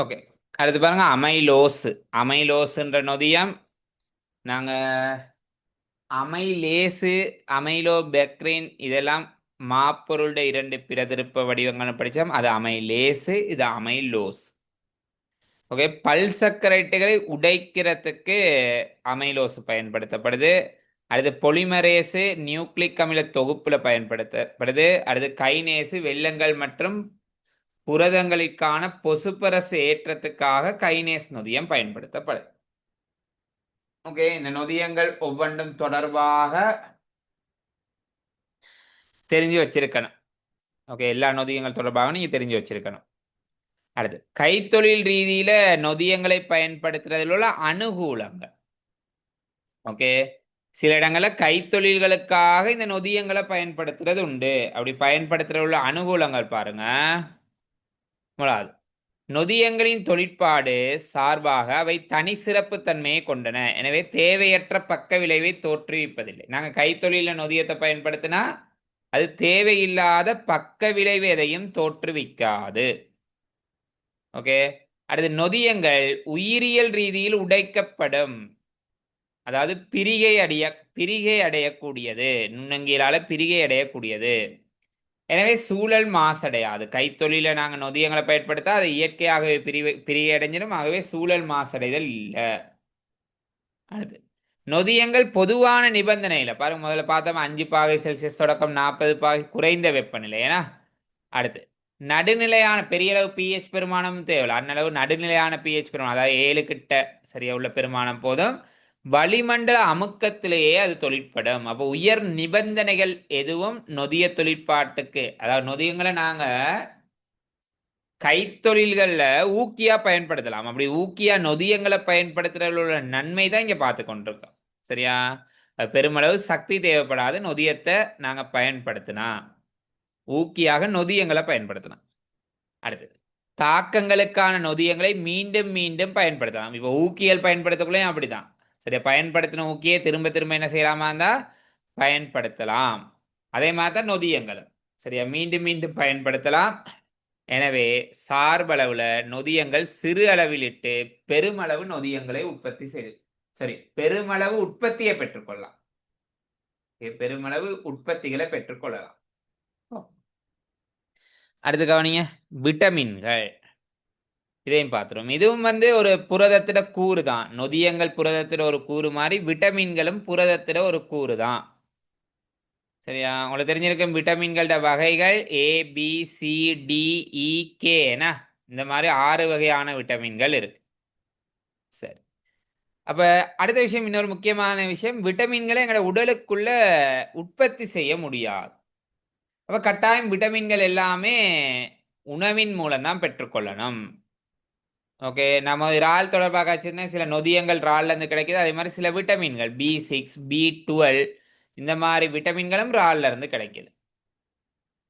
Okay அடுத்து பாருங்க amylose. அமைலோஸ்ன்ற நொதியம் நாங்க அமைலேசு அமைலோ பெக்ரின் இதெல்லாம் மாப்பொருளுடைய இரண்டு பிரதிருப்ப வடிவங்கள்னு படித்தோம் அது அமைலேசு இது அமைலோஸ். ஓகே பல்சக்கரைட்டுகளை உடைக்கிறதுக்கு அமைலோஸ் பயன்படுத்தப்படுது. அடுத்து பொலிமரேசு நியூக்ளிக் அமில தொகுப்பில் பயன்படுத்தப்படுது. அடுத்து கைனேசு வெள்ளங்கள் மற்றும் புரதங்களுக்கான பொசுப்பரசு ஏற்றத்துக்காக கைனேஸ் நொதியம் பயன்படுத்தப்படுது. ஓகே இந்த நொதியங்கள் ஒவ்வொன்றும் தொடர்பாக தெரிஞ்சு வச்சிருக்கணும். ஓகே எல்லா நொதியங்கள் தொடர்பாக நீங்க தெரிஞ்சு வச்சிருக்கணும். அடுத்து கைத்தொழில் ரீதியில நொதியங்களை பயன்படுத்துறதில் உள்ள அனுகூலங்கள் ஓகே சில இடங்கள்ல கைத்தொழில்களுக்காக இந்த நொதியங்களை பயன்படுத்துறது உண்டு. அப்படி பயன்படுத்துறதுல உள்ள அனுகூலங்கள் பாருங்க. முதலாவது நொதியங்களின் தொழிற்பாடு சார்பாக அவை தனி சிறப்பு தன்மையை கொண்டன. எனவே தேவையற்ற பக்க விளைவை தோற்றுவிப்பதில்லை. நாங்கள் கைத்தொழில நொதியத்தை பயன்படுத்தினா அது தேவையில்லாத பக்க விளைவு எதையும் தோற்றுவிக்காது. ஓகே? அடுத்து நொதியங்கள் உயிரியல் ரீதியில் உடைக்கப்படும். அதாவது பிரிகை அடைய பிரிகை அடையக்கூடியது. நுண்ணங்கியலால பிரிகை அடையக்கூடியது. எனவே சூழல் மாசடையாது. கைத்தொழில நாங்கள் நொதியங்களை பயன்படுத்தா அது இயற்கையாகவே பிரிவு பிரியடைஞ்சிடும் ஆகவே சூழல் மாசடைதல் இல்லை. அடுத்து நொதியங்கள் பொதுவான நிபந்தனையில் பாருங்க முதல்ல பார்த்தோம் அஞ்சு பாகை செல்சியஸ் தொடக்கம் நாற்பது பாகை குறைந்த வெப்பநிலை ஏன்னா? அடுத்து நடுநிலையான பெரிய அளவு பிஹெச் பெருமானம் தேவையில்லை. அன்னளவு நடுநிலையான பிஹெச் பெருமானம் அதாவது ஏழு கிட்ட சரியா உள்ள பெருமானம் போதும். வளிமண்டல அமுக்கத்திலேயே அது தொழிற்படும். அப்போ உயர் நிபந்தனைகள் எதுவும் நொதிய தொழிற்பாட்டுக்கு அதாவது நொதியங்களை நாங்க கைத்தொழில்களில் ஊக்கியா பயன்படுத்தலாம். அப்படி ஊக்கியா நொதியங்களை பயன்படுத்துறதுல உள்ள நன்மை தான் இங்க பார்த்து கொண்டிருக்கோம். சரியா? பெருமளவு சக்தி தேவைப்படாத. நொதியத்தை நாங்க பயன்படுத்தினா ஊக்கியாக நொதியங்களை பயன்படுத்தலாம். அடுத்தது தாக்கங்களுக்கான நொதியங்களை மீண்டும் மீண்டும் பயன்படுத்தலாம். இப்போ ஊக்கியல் பயன்படுத்தக்குள்ளேயும் அப்படிதான். சரியா பயன்படுத்தின ஊக்கியே திரும்ப திரும்ப என்ன செய்யலாமா இருந்தா பயன்படுத்தலாம். அதே மாதிரி தான் நொதியங்களும். சரியா? மீண்டும் மீண்டும் பயன்படுத்தலாம். எனவே சார்பளவுல நொதியங்கள் சிறு அளவிலிட்டு பெருமளவு நொதியங்களை உற்பத்தி செய்து சரி பெருமளவு உற்பத்தியை பெற்றுக்கொள்ளலாம். பெருமளவு உற்பத்திகளை பெற்றுக்கொள்ளலாம். அடுத்து கவனிங்க. விட்டமின்கள். இதையும் பார்த்துருவோம். இதுவும் வந்து ஒரு புரதத்திட கூறு தான். நொதியங்கள் புரதத்திட ஒரு கூறு மாதிரி விட்டமின்களும் புரதத்திட ஒரு கூறு தான். சரியா? உங்களுக்கு தெரிஞ்சிருக்கும் விட்டமின்களோட வகைகள் A B C D E கேனா இந்த மாதிரி ஆறு வகையான விட்டமின்கள் இருக்கு. சரி. அப்ப அடுத்த விஷயம் இன்னொரு முக்கியமான விஷயம் விட்டமின்களை எங்களோட உடலுக்குள்ள உற்பத்தி செய்ய முடியாது. அப்ப கட்டாயம் விட்டமின்கள் எல்லாமே உணவின் மூலம் தான் பெற்றுக்கொள்ளணும். ஓகே நம்ம இறால் தொடர்பாக வச்சிருந்தேன். சில நொதியங்கள் இறால்லேருந்து கிடைக்கிது கிடைக்குது. அதே மாதிரி சில விட்டமின்கள் பி சிக்ஸ் பி டுவெல் இந்த மாதிரி விட்டமின்களும் இறால்லேருந்து கிடைக்குது.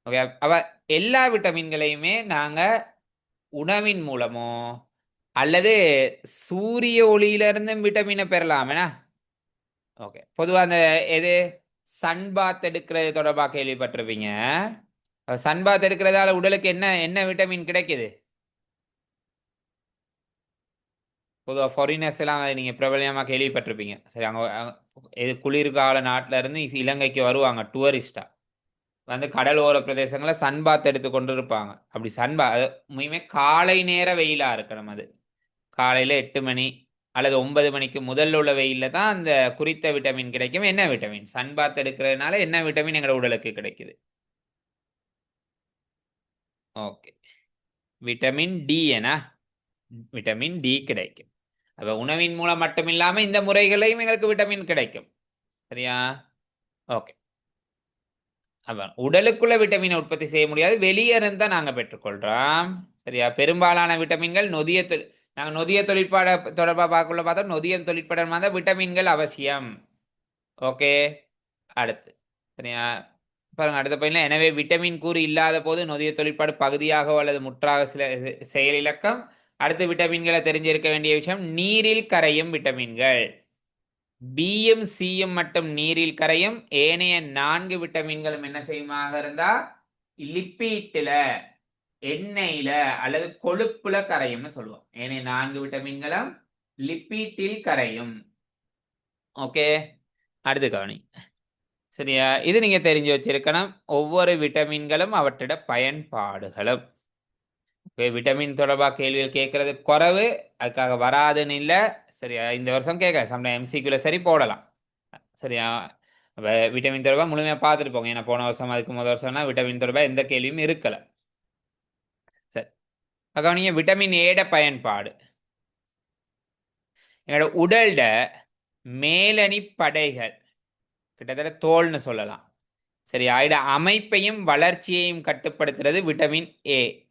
ஓகே அப்போ எல்லா விட்டமின்களையுமே நாங்கள் உணவின் மூலமோ அல்லது சூரிய ஒளியிலிருந்தும் விட்டமினை பெறலாமேனா? ஓகே பொதுவாக அந்த எது? சன் பாத் எடுக்கிறது தொடர்பாக கேள்விப்பட்டிருப்பீங்க. சன் பாத் எடுக்கிறதால உடலுக்கு என்ன என்ன விட்டமின் கிடைக்குது? பொதுவாக ஃபாரினர்ஸ் எல்லாம் அதை நீங்கள் பிரபலியமாக கேள்விப்பட்டிருப்பீங்க. சரி அங்கே இது குளிர்கால நாட்டில் இருந்து இலங்கைக்கு வருவாங்க டூரிஸ்டாக வந்து கடலோர பிரதேசங்களில் சன்பாத் எடுத்து கொண்டு இருப்பாங்க அப்படி சன்பா அது முழுமே காலை நேர வெயிலாக இருக்கணும் அது. காலையில் எட்டு மணி அல்லது ஒன்பது மணிக்கு முதல்ல உள்ள வெயிலில் தான் அந்த குறித்த விட்டமின் கிடைக்கும். என்ன விட்டமின் சன்பாத் எடுக்கிறதுனால என்ன விட்டமின் எங்களோட உடலுக்கு கிடைக்குது? ஓகே விட்டமின் டி என விட்டமின் டி கிடைக்கும். அப்போ உணவின் மூலம் மட்டும் இல்லாமல் இந்த முறைகளையும் எங்களுக்கு விட்டமின் கிடைக்கும். சரியா? ஓகே அப்போ உடலுக்குள்ள விட்டமினை உற்பத்தி செய்ய முடியாது. வெளியே இருந்தால் நாங்கள் பெற்றுக்கொள்கிறோம் சரியா? பெரும்பாலான விட்டமின்கள் நொதிய தொழில் நாங்கள் நொதிய தொழிற்பாட தொடர்பாக பார்க்கல பார்த்தோம். நொதிய தொழிற்பாடம் தான் விட்டமின்கள் அவசியம். ஓகே அடுத்து. சரியா? பாருங்க அடுத்த பையனில் எனவே விட்டமின் கூறு இல்லாத போது நொதிய தொழிற்பாடு பகுதியாகவோ அல்லது முற்றாக சில செயலிலக்கம் அடுத்து விட்டமின்களை தெரிஞ்சிருக்க வேண்டிய விஷயம் நீரில் கரையும் விட்டமின்கள். பியும் சியும் மட்டும் நீரில் கரையும். ஏனைய நான்கு விட்டமின்களும் என்ன செய்யுமாக இருந்தா? லிப்பீட்டில் எண்ணெயில அல்லது கொழுப்புல கரையும்னு சொல்லுவோம். ஏனைய நான்கு விட்டமின்களும் லிப்பீட்டில் கரையும். ஓகே. அடுத்து கவனி. சரியா? இது நீங்க தெரிஞ்சு வச்சிருக்கணும். ஒவ்வொரு விட்டமின்களும் அவற்றிட பயன்பாடுகளும். விட்டமின் தொடர்பாக கேள்விகள் கேட்கறது குறைவு. அதுக்காக வராதுன்னு இல்லை. சரியா? இந்த வருஷம் கேட்க சம்டைம் எம்சிக்யூல சரி போடலாம். சரியா? விட்டமின் தொடர்பாக முழுமையாக பார்த்துட்டு போங்க. ஏன்னா போன வருஷம் அதுக்கு முதல் வருஷம்னா விட்டமின் தொடர்பாக எந்த கேள்வியும் இருக்கலை. சரி. கவனிங்க விட்டமின் ஏட பயன்பாடு. எங்களோட உடல்ட மேலணி படைகள் கிட்டத்தட்ட தோல்னு சொல்லலாம். சரி ஆயிட அமைப்பையும் வளர்ச்சியையும் கட்டுப்படுத்துறது விட்டமின் ஏ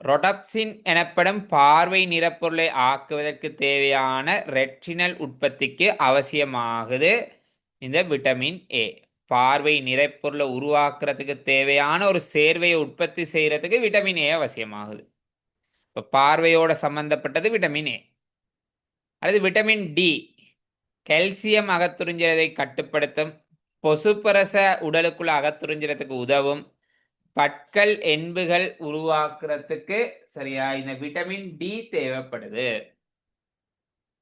ரொடப்சின் எனப்படும் பார்வை நிறப்பொருளை ஆக்குவதற்கு தேவையான ரெட்டினல் உற்பத்திக்கு அவசியமாகுது. இந்த விட்டமின் ஏ பார்வை நிறப்பொருளை உருவாக்குறதுக்கு தேவையான ஒரு சேர்வையை உற்பத்தி செய்கிறதுக்கு விட்டமின் ஏ அவசியமாகுது. இப்போ பார்வையோட சம்பந்தப்பட்டது விட்டமின் ஏ அடுத்து விட்டமின் டி கல்சியம் அகத்துறிஞ்சிறதை கட்டுப்படுத்தும். பொசுப்பரச உடலுக்குள்ள அகத்துறிஞ்சிறதுக்கு உதவும். பற்கள் என்புகள் உருவாக்குறதுக்கு சரியா இந்த விட்டமின் டி தேவைப்படுது.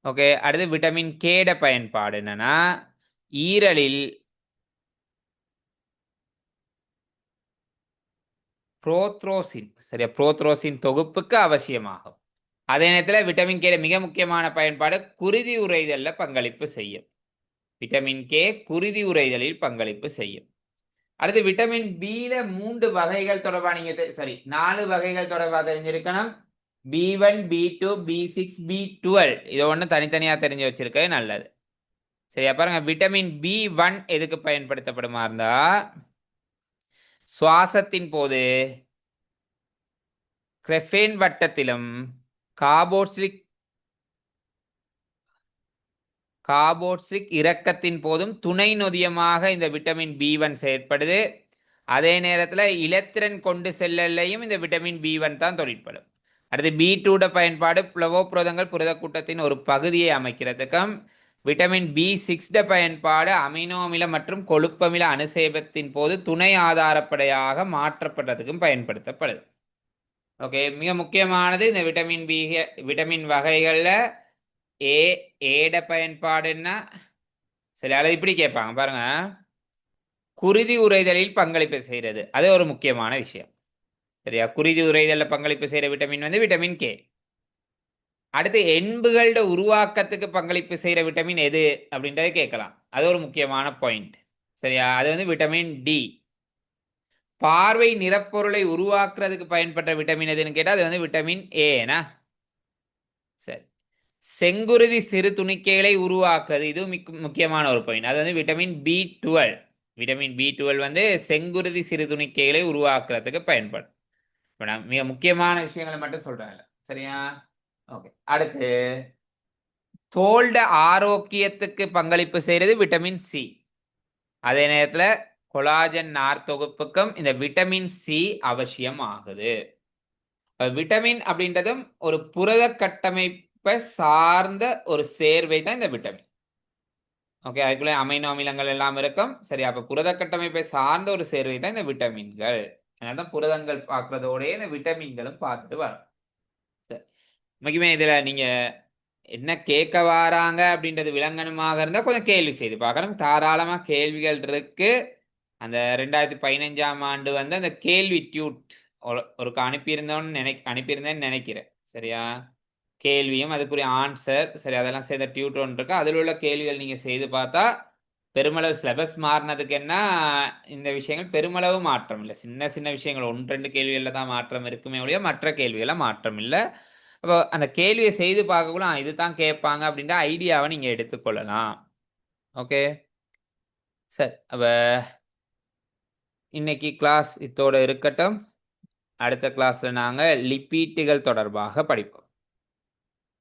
ஓகே அடுத்து விட்டமின் கேட பயன்பாடு என்னன்னா ஈரலில் புரோத்ரோசின் சரியா புரோத்ரோசின் தொகுப்புக்கு அவசியமாகும். அதே நேரத்தில் விட்டமின் கே மிக முக்கியமான பயன்பாடு குருதி உரைதலில் பங்களிப்பு செய்யும். விட்டமின் கே குருதி உரைதலில் பங்களிப்பு செய்யும். அடுத்து விட்டமின் பில மூன்று வகைகள் தொடர்பா நீங்க சாரி நாலு வகைகள் தொடர்பாக தெரிஞ்சிருக்கணும். B one B two B six B twelve இதை ஒன்று தனித்தனியா தெரிஞ்சு வச்சிருக்கிறது நல்லது. சரியா பாருங்க. விட்டமின் பி ஒன் எதுக்கு பயன்படுத்தப்படுமா இருந்தா சுவாசத்தின் போது கிரெஃபேன் வட்டத்திலும் கார்போட்சிலிக் காபோட்ஸிக் இறக்கத்தின் போதும் துணை நொதியமாக இந்த விட்டமின் பி ஒன் செயற்படுது. அதே நேரத்தில் இலத்திரன் கொண்டு செல்லலையும் இந்த விட்டமின் பி ஒன் தான் தொழிற்படும். அடுத்து பி டூட பயன்பாடு புலவோப்புரதங்கள் புரத கூட்டத்தின் ஒரு பகுதியை அமைக்கிறதுக்கும் விட்டமின் பி சிக்ஸ்ட பயன்பாடு அமினோ அமிலம் மற்றும் கொழுப்பமில அனுசேபத்தின் போது துணை ஆதாரப்படையாக மாற்றப்படுறதுக்கும் பயன்படுத்தப்படுது. ஓகே மிக முக்கியமானது இந்த விட்டமின் பி விட்டமின் வகைகளில் ஏ ஏட பயன்பாடுன்னா சில அளவு இப்படி கேட்பாங்க பாருங்க. குருதி உரைதலில் பங்களிப்பு செய்கிறது. அது ஒரு முக்கியமான விஷயம். சரியா? குருதி உரைதலில் பங்களிப்பு செய்கிற விட்டமின் வந்து விட்டமின் கே. அடுத்து எண்புகளோட உருவாக்கத்துக்கு பங்களிப்பு செய்கிற விட்டமின் எது? அப்படின்றத கேட்கலாம். அது ஒரு முக்கியமான பாயிண்ட் சரியா? அது வந்து விட்டமின் டி பார்வை நிறப்பொருளை உருவாக்குறதுக்கு பயன்பட்ட விட்டமின் எதுன்னு கேட்டால் அது வந்து விட்டமின் ஏனா சரி. செங்குருதி சிறு துணிக்கைகளை உருவாக்குறது இது மிக் முக்கியமான ஒரு பாயிண்ட் அது வந்து vitamin B twelve vitamin B twelve வந்து செங்குருதி சிறு துணிக்கைகளை உருவாக்குறதுக்கு பயன்படும். இப்போ நான் மிக முக்கியமான விஷயங்களை மட்டும் சொல்கிறேன் சரியா? ஓகே அடுத்து தோல்ட ஆரோக்கியத்துக்கு பங்களிப்பு செய்கிறது விட்டமின் சி அதே நேரத்தில் கொலாஜன் நார் தொகுப்புக்கும் இந்த விட்டமின் சி அவசியம் ஆகுது விட்டமின் அப்படின்றதும் ஒரு புரத கட்டமைப்பு சார்ந்த ஒரு சேர்வை தான் இந்த விட்டமின். ஓகே அதுக்குள்ளே அமைனோ அமிலங்கள் எல்லாம் இருக்கும். சரி அப்போ புரத கட்டமைப்பை சார்ந்த ஒரு சேர்வை தான் இந்த விட்டமின்கள். தான் புரதங்கள் பார்க்கறதோடய இந்த விட்டமின்களும் பார்த்துட்டு வரும். சரி முக்கியமே இதில் நீங்கள் என்ன கேட்க வராங்க அப்படின்றது விளங்கணுமாக இருந்தால் கொஞ்சம் கேள்வி செய்து பார்க்கணும். தாராளமாக கேள்விகள் இருக்கு. அந்த ரெண்டாயிரத்தி பதினஞ்சாம் ஆண்டு வந்து அந்த கேள்வி டியூட் ஒரு அனுப்பியிருந்தோன்னு நினை அனுப்பியிருந்தேன்னு நினைக்கிறேன். சரியா? கேள்வியும் அதுக்குரிய ஆன்சர் சரி அதெல்லாம் செய்த டியூட்டர் ஒன்று இருக்கு அதில் உள்ள கேள்விகள் நீங்கள் செய்து பார்த்தா பெருமளவு சிலபஸ் மாறினதுக்கு என்ன இந்த விஷயங்கள் பெருமளவு மாற்றம் இல்லை. சின்ன சின்ன விஷயங்கள் ஒன்று ரெண்டு கேள்விகளில் தான் மாற்றம் இருக்குமே ஒழிய மற்ற கேள்விகளில் மாற்றம் இல்லை. அப்போ அந்த கேள்வியை செய்து பார்க்கக்குள்ள இது தான் கேட்பாங்க அப்படின்ற ஐடியாவை நீங்கள் எடுத்துக்கொள்ளலாம். ஓகே? சரி அப்போ இன்னைக்கு கிளாஸ் இத்தோடு இருக்கட்டும். அடுத்த கிளாஸில் நாங்கள் லிப்பீட்டுகள் தொடர்பாக படிப்போம்.